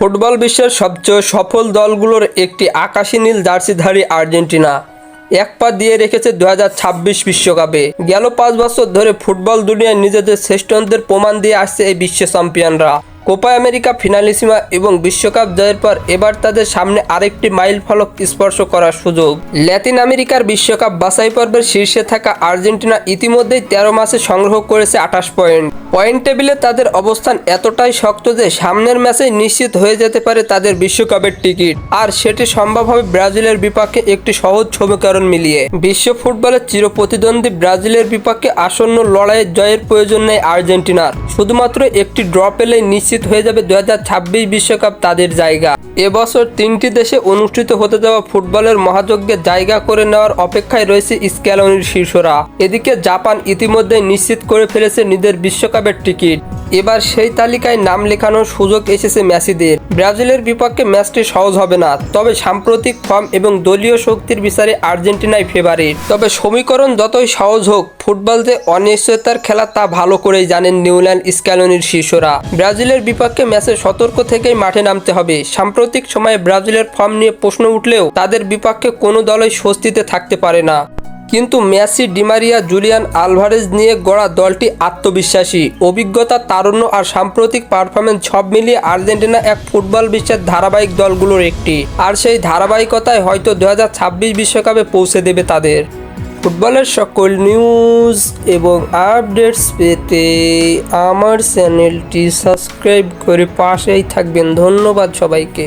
Football বিশ্বের সবচেয়ে সফল দলগুলোর একটি আকাশী নীল জার্সিধারী আর্জেন্টিনা। এক পা দিয়ে রেখেছে দু বিশ্বকাপে। গেল পাঁচ বছর ধরে ফুটবল দুনিয়ায় নিজেদের শ্রেষ্ঠত্বের প্রমাণ দিয়ে আসছে এই বিশ্ব চ্যাম্পিয়নরা। কোপা আমেরিকা ফিনালিসিমা এবং বিশ্বকাপ জয়ের পর এবার তাদের সামনে আরেকটি মাইল ফলক স্পর্শ করার সুযোগ। ল্যাতিন আমেরিকার বিশ্বকাপ বাছাই পর্বের শীর্ষে থাকা আর্জেন্টিনা ইতিমধ্যেই তেরো মাসে সংগ্রহ করেছে আঠাশ পয়েন্ট। পয়েন্ট টেবিলে তাদের অবস্থান এতটাই শক্ত যে সামনের ম্যাচে নিশ্চিত হয়ে যেতে পারে তাদের বিশ্বকাপের টিকিট। আর সেটি সম্ভব হবে ব্রাজিলের বিপক্ষে একটি সহজ সমীকরণ মিলিয়ে। বিশ্ব ফুটবলের চিরপ্রতিদ্বন্দ্বী ব্রাজিলের বিপক্ষে আসন্ন লড়াইয়ে জয়ের প্রয়োজন নেই আর্জেন্টিনার। শুধুমাত্র একটি ড্র পেলেই নিশ্চিত হয়ে যাবে দু বিশ্বকাপ তাদের জায়গা। এবছর তিনটি দেশে অনুষ্ঠিত হতে যাওয়া ফুটবলের মহাযজ্ঞে জায়গা করে নেওয়ার অপেক্ষায় রয়েছে স্ক্যালনির শীর্ষরা। এদিকে জাপান ইতিমধ্যে নিশ্চিত করে ফেলেছে নিজের বিশ্বকাপের টিকিট। এবার সেই তালিকায় নাম লেখানোর সুযোগ এসেছে মেসিদের। ব্রাজিলের বিপক্ষে ম্যাচটি সহজ হবে না, তবে সাম্প্রতিক ফর্ম এবং দলীয় শক্তির বিচারে আর্জেন্টিনাই ফেভারিট তবে সমীকরণ যতই সহজ হোক ফুটবল যে অনিশ্চয়তার খেলা তা ভালো করেই জানেন নিউল্যান্ড স্ক্যালনির শীর্ষরা ব্রাজিলের বিপক্ষে ম্যাচে সতর্ক থেকেই মাঠে নামতে হবে। সাম্প্রতিক সময়ে ব্রাজিলের ফর্ম নিয়ে প্রশ্ন উঠলেও তাদের বিপক্ষে কোনো দলই স্বস্তিতে থাকতে পারে না। কিন্তু মেসি ডিমারিয়া জুলিয়ান আলভারেজ নিয়ে গড়া দলটি আত্মবিশ্বাসী। অভিজ্ঞতা, তারুণ্য আর সাম্প্রতিক পারফরমেন্স সব মিলিয়ে আর্জেন্টিনা এক ফুটবল বিশ্বের ধারাবাহিক দলগুলোর একটি। আর সেই ধারাবাহিকতায় হয়তো দু বিশ্বকাপে পৌঁছে দেবে তাদের। ফুটবলের সকল নিউজ এবং আপডেটস পেতে আমার চ্যানেলটি সাবস্ক্রাইব করে পাশেই থাকবেন। ধন্যবাদ সবাইকে।